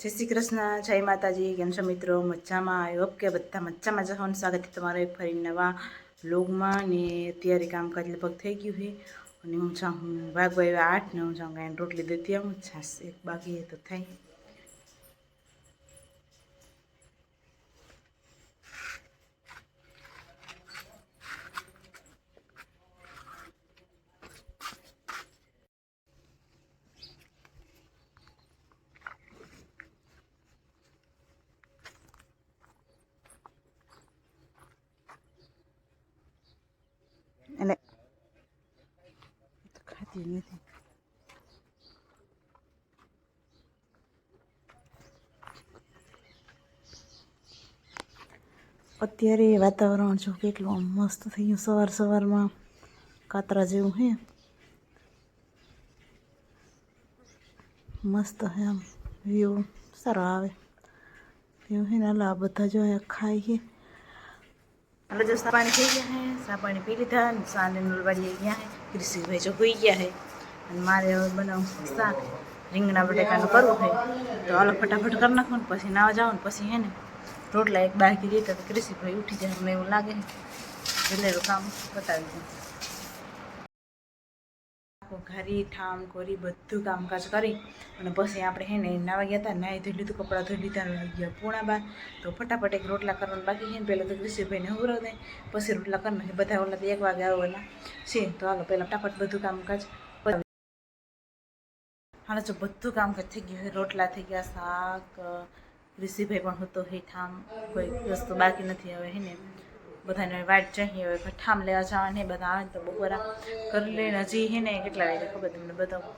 જય શ્રી કૃષ્ણ, જય માતાજી, કેમ છો મિત્રો? મજામાં? આવ્યો કે બધા મજામાં જવાનું સ્વાગત છે તમારો એક ફરી નવા લોગમાં ને અત્યારે કામકાજ લગભગ થઈ ગયું છે. અને હું જાઉં વાગવા એવા આઠ ને હું જાઉં કાંઈ રોટલી દેતી આવું. છાસ એક બાકી તો થાય એટલે તો ખાતી નથી. અત્યારે વાતાવરણ જો કેટલું મસ્ત થઈ ગયું સવાર સવારમાં. કાતરા જેવું હે. મસ્ત હે આમ. વ્યૂ સારો આવે. એવું હે ને આ બધા જો ખાઈ છે હાલો જો સાપાણી થઈ ગયા હે. સાપાણી પી લીધા સાંજે નલવાડી ગયા હે. કૃષિભાઈ જો હોઈ ગયા હે, અને મારે હવે બનાવું શાક. રીંગણા બટેકાનું કરવું હોય તો હાલો ફટાફટ કરી નાખો ને પછી નાવા જાઓ ને પછી હે ને રોટલા એક બાકી રહેતા તો કૃષિભાઈ ઉઠી જાય મને એવું લાગે એટલે કામ બતાવી દઉં. ઘરી, ઠામ, કોરી બધું કામકાજ કરી અને પછી આપણે હે ને નાવા ગયા હતા, નાહી ધોઈ લીધું, કપડાં ધોઈ લીધા વાગી ગયા પૂણા બાર. તો ફટાફટ એક રોટલા કરવાનું બાકી છે ને પહેલાં તો કૃષિભાઈને હવરાવ દે. પછી રોટલા કરી નાખે બધા ઓલા તો એક વાગે આવેલા છે. તો હાલો, પહેલાં ફટાફટ બધું કામકાજ. હાલો, જો બધું કામકાજ થઈ ગયું રોટલા થઈ ગયા, શાક, ઋષિભાઈ પણ હતો, હે, ઠામ, કોઈ વસ્તુ બાકી નથી, હવે હે ને. બધાને વાટ ચાહીએ હોય કઠામ લેવા જવાને, બધા આવે તો બપોરા કરી લઈને હજી હે ને કેટલા વાગે ખબર તમને બતાવું?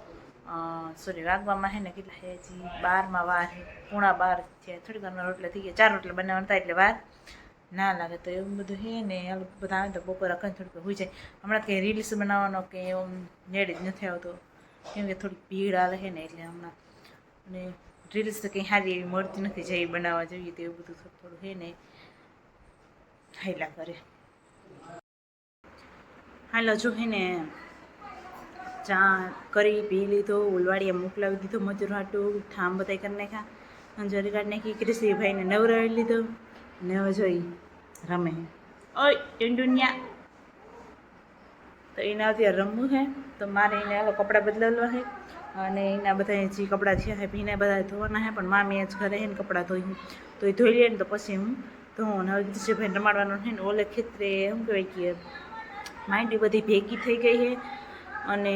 સોરી વાગવામાં હે ને કેટલા હે? હજી બારમાં વાર હે, પૂણા બાર છે થોડી વારમાં રોટલા થઈ ગયા, ચાર રોટલા બનાવવાના હતા એટલે વાર ના લાગે તો એવું બધું હે ને બધા આવે તો બપોરા કંઈ થોડુંક હોઈ જાય. હમણાં કંઈ રીલ્સ બનાવવાનો કે એવું નેડ જ નથી આવતો. કેમ કે થોડીક ભીડ આવે છે ને એટલે હમણાં. અને રીલ્સ તો કંઈ સારી એવી મળતી નથી, જે બનાવવા જોઈએ તો એવું બધું થોડું થોડું હે ને. હાઈલા કરે. હાલો, જો હે ને, ચા કરી, પી લીધો ઉલવાડીએ મોકલાવી દીધો મજૂર હાટું ઠામ બધાય કરી નાખ્યા, અંજરી કાઢ નાખી કૃષિભાઈને નવરાવી લીધો, ને જોઈ રમે ઓય ટીંડુનિયા તો એના અત્યારે રમવું છે તો મારે એને કપડાં બદલાવવા છે અને એના બધા જે કપડાં છે ભીને બધા ધોવાના છે પણ મામી જ ઘરે છે ને કપડાં ધોઈ તો એ ધોઈ લે ને તો પછી હું ધોઉં અને હવે કૃષિભાઈને રમાડવાનું છે ને, ઓલે ખેતરે શું કહેવાય કે માઇન્ડ બધી ભેગી થઈ ગઈ છે અને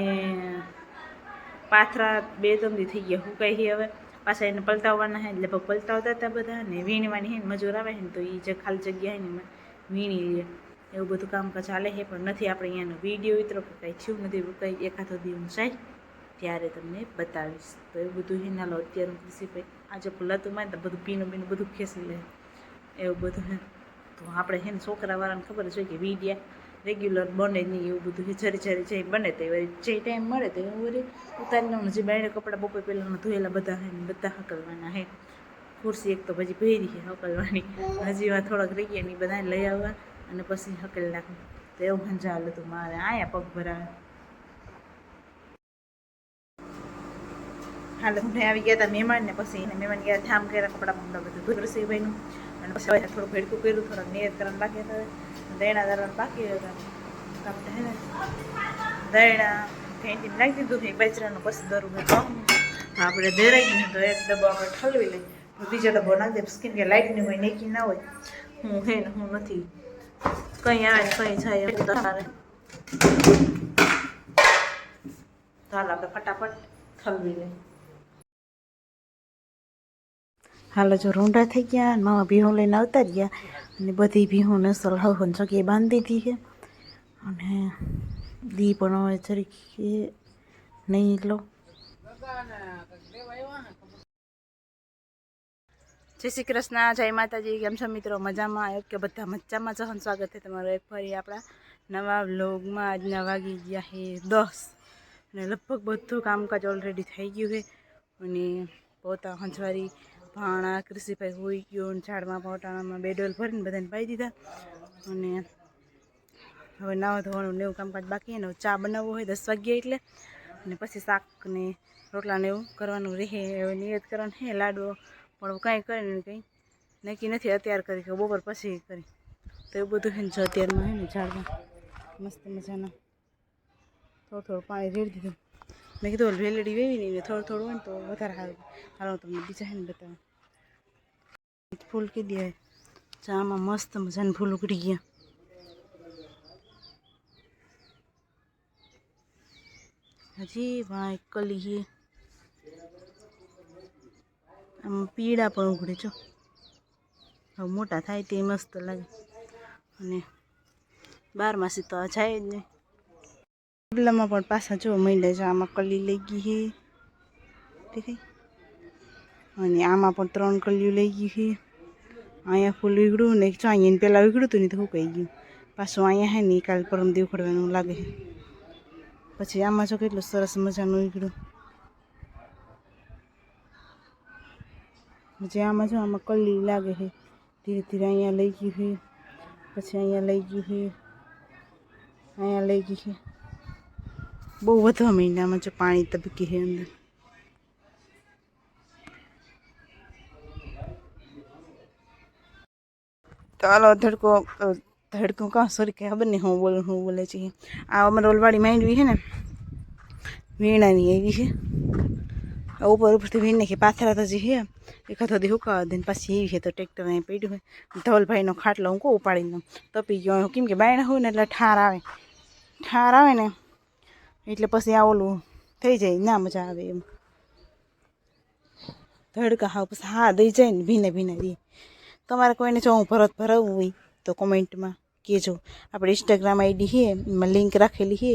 પાથરા બે તમદી થઈ ગયા હુકાઈ છે હવે. પાછા એને પલટાવવાના એટલે પલટાવતા હતા બધા ને વીણવાની છે મજૂર આવે છે ને, તો એ જે ખાલી જગ્યા છે ને વીણી લે. એવું બધું કામકાજ ચાલે છે, પણ નથી આપણે અહીંયાનો વીડિયો વિતરો કે કાંઈ થયું નથી કંઈ એકાદો દી હું જાય, ત્યારે તમને બતાવીશ. તો એવું બધું છે નાલો અત્યારે કૃષિભાઈ આજે મારે તો બધું પીનું બીનું બધું ખેંચી લે. એવું બધું હે. તો આપણે હે ને છોકરાવાળાને ખબર છે કે વિડીયા રેગ્યુલર બને નહીં એવું બધું હે જરી જરી જે બને તે જે ટાઈમ મળે તે વળી ઉતારી લઉં જે બાયણે કપડાં બપોર પહેલાં ધોયેલા બધા હે ને બધા હકલવાના હે. ખુરશી એક તો પછી ભેરી છે હકલવાની. હજી વાર થોડાક રહી ગયા ને બધાને લઈ આવવા અને પછી હકલ નાખું તો એવું હંજાલ હતું મારે. આયા પગ ભરાવે. હાલ હું આવી ગયા હતા મહેમાન ને પછી એને મહેમાન ગયા ઠામ કર્યા કપડાં બધા બધું ધોઈ. રસીભાઈનું અને પછી હવે થોડું ભેડકું કર્યું, થોડાક નિયત કરવાનું બાકી હતા દૈણા દરવાનું બાકી હતા આપણે હે ને દૈણા ફેંટીને નાખી દીધું એક બાજરાનું પછી દરું આપણે દેરાઈ ગયું તો એક ડબ્બો આપણે ઠલવી લઈ બીજો ડબ્બો નાખી દે સ્કીન કે લાઇટની હોય, નેકી ના હોય. હું હે ને, હું નથી. કંઈ આવે ને કંઈ જાય એવું તમારે તો આપણે ફટાફટ ઠલવી લઈએ. હાલો જો રૂંડા થઈ ગયા અને મામા ભીહું લઈને આવતા ગયા અને બધી ભીહું નસલ હવન જગ્યાએ બાંધી દીધી છે. અને દી પણ હવે તરીકે નહીં લો જય શ્રી કૃષ્ણ, જય માતાજી. કેમ છો મિત્રો? મજામાં? આવ્યો કે બધા મજામાં જહન સ્વાગત છે તમારું એક ફરી આપણા નવા વ્લોગમાં. આજના વાગી ગયા છે દસ. અને લગભગ બધું કામકાજ ઓલરેડી થઈ ગયું છે. અને પોતા હંજવારી ભાણા, કૃષિભાઈ હોઈ ગયો અને ઝાડમાં પોટાણામાં બે ડોલ ભરીને બધાને પાઈ દીધા. અને હવે નાવા ધોવાનું ને એવું કામકાજ બાકી અને ચા બનાવવું હોય દસ વાગ્યા એટલે. અને પછી શાક ને રોટલાને એવું કરવાનું રહે, હવે નિયત કરવાનું હે, લાડવો. પણ કાંઈ કરે ને કંઈ નક્કી નથી અત્યારે કરી, કે બપોર પછી કરી. તો એવું બધું હે ને જો અત્યારમાં હે ને ઝાડમાં મસ્ત મજાના થોડું થોડું પાણી રેડી દીધું. મેં કીધું વેલડી વેવી નહીં થોડું થોડું હોય ને તો વધારે સારું હાલો, તમને બીજા હે ને બતાવું ફૂલ કીધી દે. ચામાં મસ્ત મજાના ફૂલ ઉગડી ગયા હજી ભાઈ કલી આમ પીળા પણ ઉઘડે છો હવે મોટા થાય તે મસ્ત લાગે. અને બાર માસી તો જાય જ નહીં. ફૂલામાં પણ પાછા જો માંડ્યા છે. આમાં કલી લઈ ગઈ છે દેખાય? અને આમાં પણ ત્રણ કલીઓ લઈ ગઈ છે અહીંયા ફૂલ ઉગડ્યું ને જો અહીંયા પહેલાં ઉગડ્યું હતું ને તો સુકાઈ ગયું. પાછું અહીંયા હે ને કાલ પરમ દી ઉખડવાનું લાગે છે પછી આમાં જો કેટલું સરસ મજાનું ઉગડ્યું પછી આમાં જો આમાં કલી લાગે છે ધીરે ધીરે અહીંયા લઈ ગયું છે પછી અહીંયા લઈ ગયું છે અહીંયા લઈ ગયું છે બહુ વધવા મહિનામાં જો પાણી તબકી છે અંદર. તો ધડકો ધડકો કાં? સોરી કે ખબર નહીં હું બોલું, હું બોલે છે. આ અમારે ઓલવાડી માંડવી છે ને, વીણાની એવી છે. ઉપર, ઉપરથી વીણ નાખી, પાથરા તો જે છે, એ ખાતો દી હુકાવા દે પાછી એવી છે તો ટ્રેક્ટર અહીં પડ્યું હોય ધવલભાઈનો ખાટલો હું કહું ઉપાડી દઉં તપી ગયો કેમ કે બાયણા હોય ને એટલે ઠાર આવે. ઠાર આવે ને એટલે પછી આ ઓલું થઈ જાય, ના મજા આવે એમ. ધડકા હા પછી હા, દઈ જાય ને, ભીને ભીને દે તમારે કોઈને જો હું ભરત ભરાવવું હોય તો કોમેન્ટમાં કહેજો. આપણે ઇન્સ્ટાગ્રામ આઈડી છે, એમાં લિંક રાખેલી છે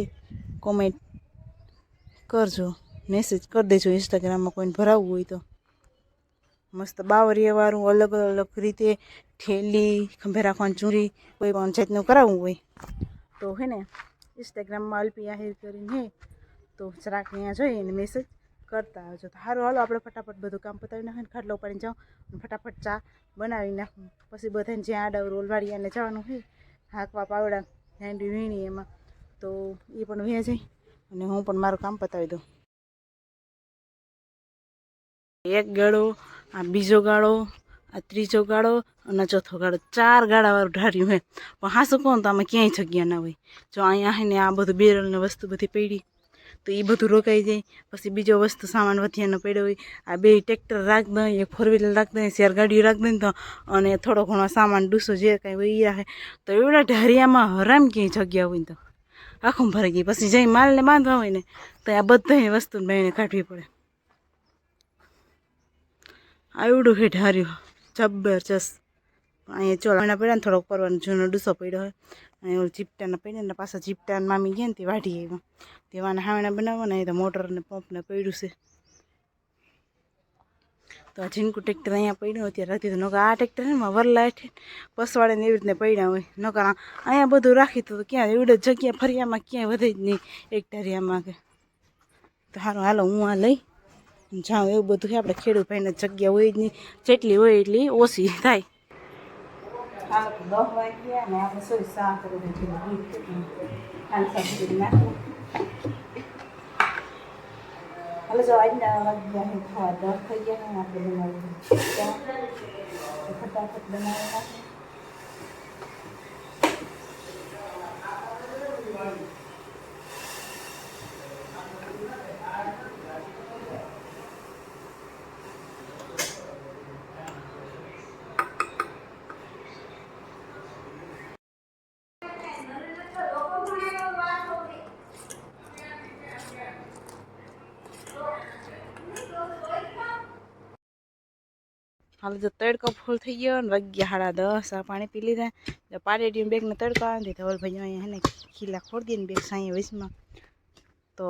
કોમેન્ટ કરજો મેસેજ કરી દેજો ઇન્સ્ટાગ્રામમાં કોઈને ભરાવવું હોય તો. મસ્ત બાવરિયાવાળું અલગ અલગ રીતે ઠેલી ખંભે રાખવાની ચૂરી કોઈ પણ જાતનું કરાવવું હોય તો, હે ને? ઇન્સ્ટાગ્રામમાં અલ્પી આહિર કરીને તો જરાક અહીંયા જોઈએ અને મેસેજ કરતા આવજો. તો સારું હાલો, આપણે ફટાફટ બધું કામ પતાવી નાખીને ખાટલો ઉપાડીને જાઉં ફટાફટ ચા બનાવી નાખું. પછી બધાને જ્યાં આડા રોલવાડિયાને જવાનું હોય, હાંકવા પાવડા હેન્ડી વીણી એમાં, તો એ પણ વ્યા જાય અને હું પણ મારું કામ પતાવી દઉં. એક ગાળો, આ બીજો ગાળો આ ત્રીજો ગાળો અને ચોથો ગાળો. ચાર ગાળાવાળું ઢાર્યું હે. પણ હાસું કહું તો આમાં ક્યાંય જગ્યા ના હોય. જો અહીંયા હે ને આ બધું બેરલને વસ્તુ બધી પડી, તો એ બધું રોકાઈ જાય. પછી બીજો વસ્તુ સામાન વધ્યાનો પડ્યો હોય. આ બે ટ્રેક્ટર રાખ દઈએ એક ફોર વ્હીલર રાખ દઈએ શેર ગાડીઓ રાખ દઈએ તો અને થોડો ઘણો સામાન ડૂસો જે કાંઈ હોય એ રાખે તો એવડા ઢારિયામાં હરામ ક્યાંય જગ્યા હોય તો. આખું ભરાઈ ગઈ. પછી જઈ માલને બાંધવા હોય ને, તો આ બધાય વસ્તુ બહેને કાઢવી પડે. આવડું હે ઢાર્યું જબરજસ્ત અહીંયા ચોળાના પડ્યા ને થોડોક પરવાનો જૂનો ડૂસો પડ્યો હોય. અને ઓલું ચીપટાના પડ્યા ને પાછા ચીપટા મામી ગયા ને તે વાઢી આવ્યા. તેવાના હાવણા બનાવવાના એ તો મોટર ને પંપને પડ્યું છે. તો આ ઝીણકું ટ્રેક્ટર અહીંયા પડ્યું અત્યારે રાખી તો નોકા આ ટ્રેક્ટર ને વરલા હેઠે પસવાડે ને એવી રીતને પડ્યા હોય. નોકા અહીંયા બધું રાખી તો ક્યાં એવડે જગ્યા ફરિયામાં ક્યાંય વધે જ નહીં એક ઢારિયામાં કે તો સારું હાલો હું આ લઈ જાઉં એવું બધું છે. આપણે ખેડૂત ભાઈને જગ્યા હોય જ નહીં. જેટલી હોય એટલી ઓછી થાય. હાલો, તો દસ વાગ્યા ને આપણે સોરી શાક કરી દઈએ હાલ સબ્જી નાખું. હાલો, જો આજના વાગ્યા છે ખાવા દસ થઈ ગયા ને, આપણે બનાવી ચા. તો ફટાફટ બનાવી નાખીએ. હાલ જો તડકો ફૂલ થઈ ગયો ને વાગ્યા સાડા દસ આ પાણી પી લીધા. જો પાડેટી બેગને તડકો આવે તો ધવલ ભાઈ અહીંયા હે ને ખીલા ખોડી દે ને બેગ સાંઈ વીસમાં તો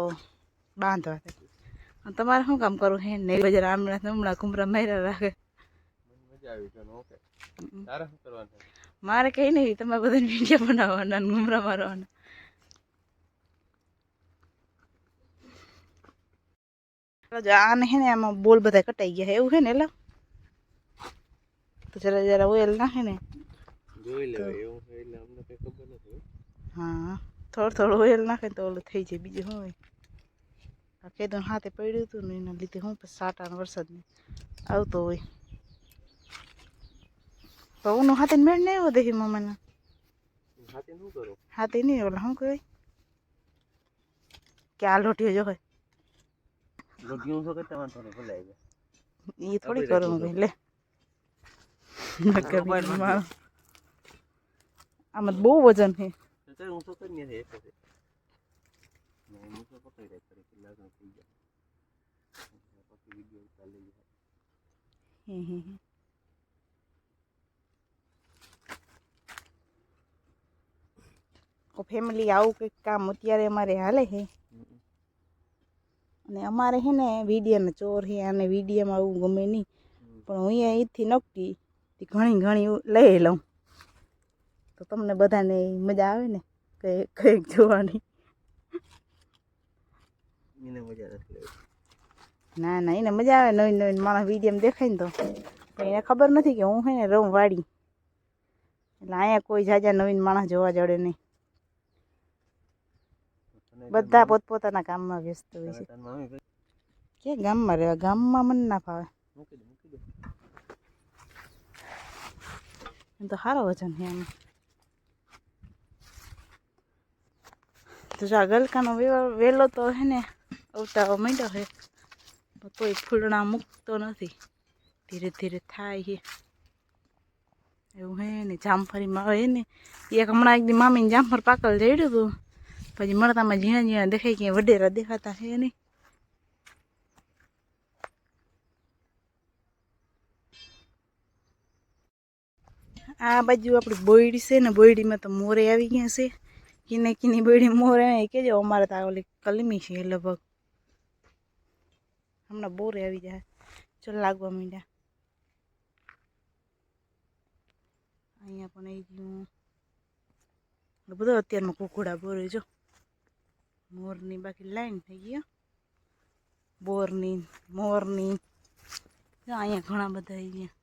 બાંધવા થાય તમારે શું કામ કરવું હે? નહીં બજાર આમળા હમણાં કુમરા માર્યા રાખે? મારે કંઈ નહીં તમારે બધાને વીડિયો બનાવવાના ને મારવાના. આને હે ને આમાં બોલ બધા કટાઈ ગયા એવું છે ને એટલે તો જરા જરા ઓઇલ નાખે ને જોઈ લેવાય એવું એટલે અમને કઈ ખબર નથી હો. હા થોડું થોડું ઓઇલ નાખે તો ઓલું થઈ જાય બીજું શું હોય આ કેદું હાથે પડ્યું હતું ને એના લીધે હું પછી સાટાનો વરસાદ આવતો હોય તો ઉનો હાથે મેળ નહીં આવ્યો દેખી મમ્માના હાથે શું કરું હાથે નહીં ઓલા શું કહેવાય કે આ લોટીઓ જો હોય લોઢિયું શું કરતા વાંધો નહીં ભૂલાઈ જાય એ થોડી કરું ભાઈ લે નકર બીજું માણસ. આમાં તો બહુ વજન છે તો કઈ હું શું કરી નથી એક જ નહીં હું શું પકડી રાખ કરી કે લગ્ન થઈ ગયા પછી વીડિયો ચાલી જાય હે હે હે. ફેમિલી આવું કંઈક કામ અત્યારે અમારે હાલે છે અને અમારે છે ને વિડીયાનો ચોર છે અને વિડીયામાં આવું ગમે નહીં પણ હું અહીંયા અહીંથી નકટી તે ઘણી ઘણી લઈ લઉં. તો તમને બધાને મજા આવે ને? કંઈક કંઈક જોવાની? ના ના એને મજા આવે નવીન નવીન માણસ વિડીયમ દેખાય ને તો. એને ખબર નથી કે હું છે ને રહું વાડી. એટલે અહીંયા કોઈ જાજા નવીન માણસ જોવા જડે નહીં. બધા પોતપોતાના કામમાં વ્યસ્ત હોય છે. કે ગામમાં રહેવા? ગામમાં મને ના ફાવે મૂકી દે મૂકી દે એમ તો સારો વજન છે આમાં તો આ ગલકાનો વેલો- તો હે ને અવતારવા માંડ્યો છે કોઈ ફૂલણા મૂકતો નથી. ધીરે ધીરે થાય છે એવું હે ને, જામફળીમાં આવે ને, એક હમણાં એક દી મામીને જામફળ પાકલ જડ્યું હતું પછી મળતામાં ઝીણા ઝીણા દેખાય કે વડેરા દેખાતા છે નહીં આ બાજુ આપણી બોયડી છે ને, બોયડીમાં તો મોરે આવી ગયા છે. કીને કીની બોયડી મોરે એ કેજો અમારે તો ઓલી કલમી છે લગભગ. હમણાં બોરે આવી જાય. ચલ લાગવા માંડ્યા. અહીંયા પણ આવી ગયું. બધો અત્યારમાં કુકુડા બોરે જો. મોરની બાકી લાઈન થઈ હો. બોરની, મોરની. અહીંયા ઘણા બધા આવી ગયા.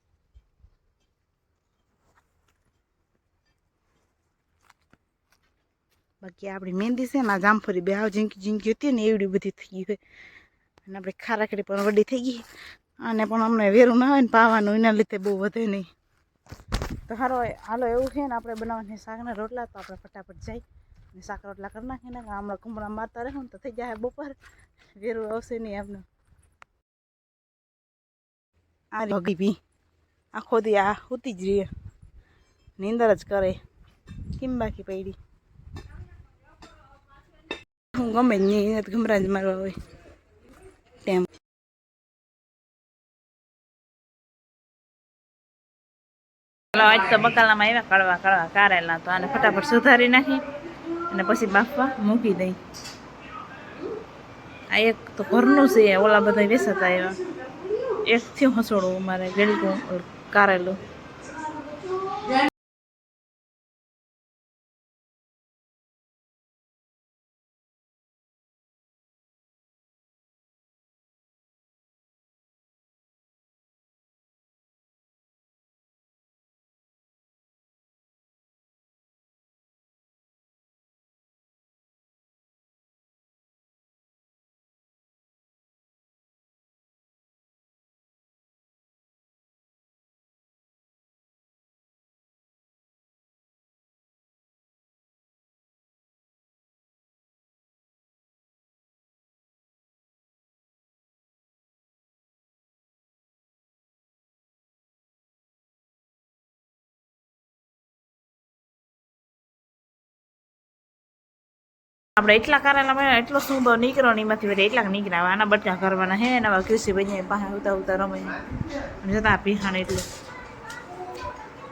બાકી આપણી મહેંદી છે ને આ જામફળી બે હાવ ઝીંકી ઝીંકી હતી ને, એવડી બધી થઈ ગઈ હોય. અને આપણે ખારાખડી પણ વડી થઈ ગઈ અને પણ અમને વેરું ના આવે ને, પાવાનું એના લીધે બહુ વધે નહીં. તો હારો હાલો, એવું છે ને, આપણે બનાવવાની શાકના રોટલા, તો આપણે ફટાફટ જાય અને શાક રોટલા કરી નાખીને હમણાં કુમરા મારતા રહે ને, તો થઈ જાય બપોર. વેરું આવશે નહીં આપણે આ ભગી ભી આખો દી આ હોતી જ રહે નીંદર જ કરે. કેમ બાકી પડી હું ગમે જ નહીં ગમરા જ મારવા હોય તેમ આજ તો બકાલામાં આવ્યા કડવા કડવા કારેલા તો આને ફટાફટ સુધારી નાખી અને પછી બાફવા મૂકી દઈ. આ એક તો ઘરનું છે, ઓલા બધા વેસાતા આવ્યા. એક થયું હસોડું અમારે ગેલકું કારેલું. આપણે એટલા કારેલા મળ્યા એટલો સૂંદો નીકળો ને એમાંથી વળી એટલા નીકળ્યા આના બટકા કરવાના હે ને કૃષિ ભાઈ પાસે ઉતા ઉતા રમે. જતા પીહાણ એટલે.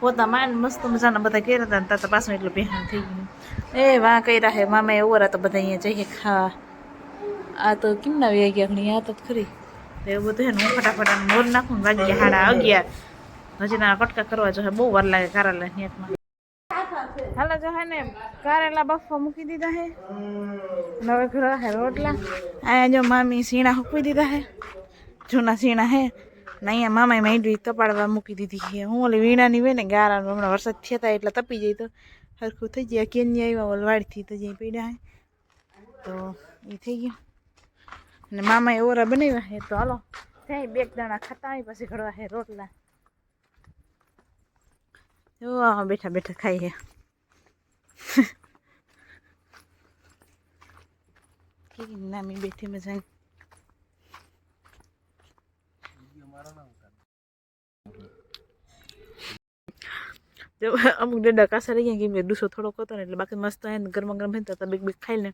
પોતા માન મસ્ત મજાના બધા ઘેર હતા તાતા પાછું એટલું પીહાણ થઈ ગયું. એ વાહ, કર્યા હે મામા, એવું તો બધા અહીંયા જઈએ ખાવા આ તો કેમના વ્યા ગયા ઘણી આ તો ખરી. એવું બધું હે હું ફટાફટ મોર નાખું ને હાડા ગયા અગિયાર હજી ના, કટકા કરવા જો બહુ વાર લાગે કારેલા નેટમાં હાલો જો હે ને, કારેલા બફા મૂકી દીધા હે. નવે ઘડા હે રોટલા. અહીંયા જો મામી સીણા હૂકવી દીધા હે. જૂના સીણા હે. ને અહીંયા મામાએ માંડવી તપાડવા મૂકી દીધી છે હું ઓલી વીણાની હોય ને ગારા હમણાં વરસાદ થયા એટલે તપી જાય તો સરખું થઈ જાય કેન્યા આવ્યા, ઓલ વાડથી તો જઈ પડ્યા હે. તો એ થઈ ગયું. ને મામાએ ઓરા બનાવ્યા હે. તો હાલો થાય બે દાણા ખાતા હોય પછી ઘડવા હે રોટલા. બેઠા બેઠા ખાઈએ કેવી નામી બેઠી મજાની જો, અમુક ડડા કાસા રહી ગયા કેમ કે ડૂસો થોડોક હતો ને, એટલે બાકી મસ્ત આવીને ગરમા ગરમ હે ને, તો બીક બેક ખાઈ ને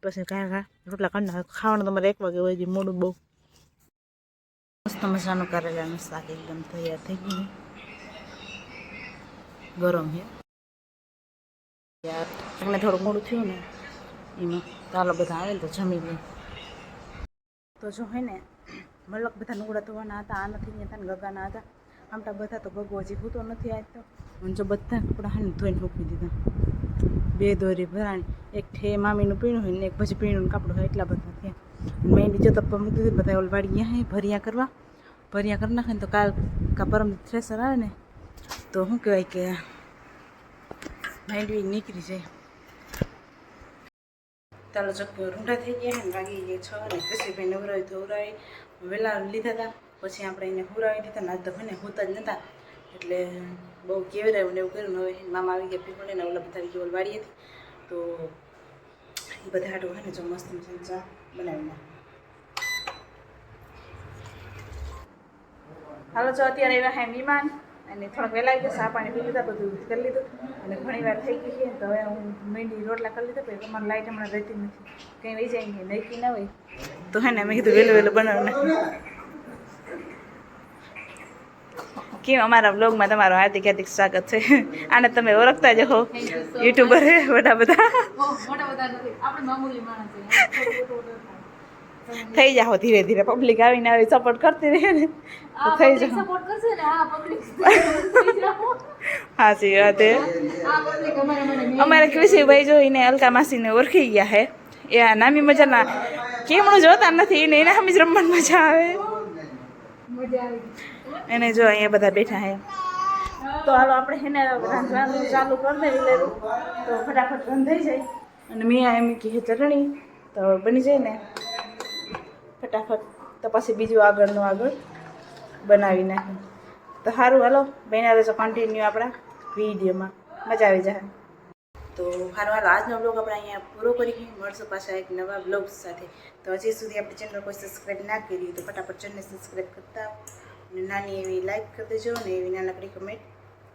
પછી કાંઈ કાંઈ રોટલા કાઢી ખાવાનું તમારે એક વાગે હોય છે મોડું બહુ. મસ્ત મજાનું કરેલાનું શાક એકદમ તૈયાર થઈ ગયું ગરમ યાર એટલે થોડું મોડું થયું ને, એમાં ચાલો બધા આવે ને તો જમી લે તો જો હોય ને, મલક બધા નુગડા ધોવાના હતા, આ નથી હતા ને ગગાના હતા. આમટા બધા તો ગગો હજી હૂતો નથી આવતો. તો અને જો બધા કપડાં હાને ધોઈને મૂકી દીધા. બે દોરી ભરાણી, એક ઠે મામીનું પીણું હોય ને એક પછી પીણું કાપડું હોય એટલા બધા થયા. મેં બીજો તપ્પા મૂકી દીધી બધા ઓલ વાળી ગયા હે, ભરિયા કરવા. ભરિયા કરી નાખે ને તો કાલ કા પરમ થ્રેસર આવે ને, તો શું કહેવાય કે મહેંદી નીકળી જાય. ચાલો ચક્કર રૂંઢા થઈ ગયા ને વાગી ગયા છ ને કૃષિભાઈ નવરાવી ધોવરાવી વહેલા લીધા હતા. પછી આપણે એને હુરાવી દીધા ના તો મને હોતા જ નહોતા એટલે બહુ કેવરાયું ને એવું કર્યું હવે મામા આવી ગયા પીપળે ને ઓલા બધા કેવલ વાળી હતી. તો એ બધા હાટું હોય ને જો મસ્ત ચા બનાવી નાખ. હાલો, જો અત્યારે એવા હે મહેમાન. અને થોડાક વહેલા આવી ગયા પાણી પી લીધા બધું કરી લીધું. અને ઘણી વાર થઈ ગઈ છે તો હવે હું મેંડી રોટલા કરી લીધા પછી તમારે લાઈટ હમણાં રહેતી નથી. કંઈ વહી જાય ને નહીં ના હોય. તો હે ને મેં કીધું વહેલું વહેલું બનાવને. કેમ અમારા બ્લોગમાં તમારું હાર્દિક હાર્દિક સ્વાગત છે. આને તમે ઓળખતા જ હો. યુટ્યુબર હે બધા બધા. થઈ જાઓ ધીરે ધીરે. પબ્લિક આવીને આવી સપોર્ટ કરતી રહે ને તો થઈ જાઓ. હાચી વાત હે. અમારે કૃષિભાઈ જોઈને અલકા માસીને ઓળખી ગયા હે. એ આ નામી મજાના કેમણું જોતા નથી એને એને જ રમવાની મજા આવે. એને જો અહીંયા બધા બેઠા હે. તો હાલો આપણે હેને રાંધવાનું ચાલુ કરી દેવી લેવું તો ફટાફટ બંધાઈ જાય. અને મેં એમ કહે ચટણી તો બની જાય ને. ફટાફટ તો પછી બીજું આગળનું આગળ બનાવી નાખે તો સારું, હાલો, બન્યા રહેજો કન્ટિન્યુ આપણા વિડીયોમાં. મજા આવી જાય. તો સારું હાલો, આજનો બ્લોગ આપણે અહીંયા પૂરો કરી મળશું પાછા એક નવા બ્લોગ સાથે. તો હજી સુધી આપણી ચેનલ કોઈ સબસ્ક્રાઈબ ના કરી તો ફટાફટ ચેનલને સબસ્ક્રાઈબ કરતા નાની એવી લાઈક કરી દેજો અને એવી નાનકડી કમેન્ટ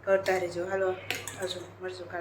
કરતા રહેજો. હાલો હજુ મળશું કાલ.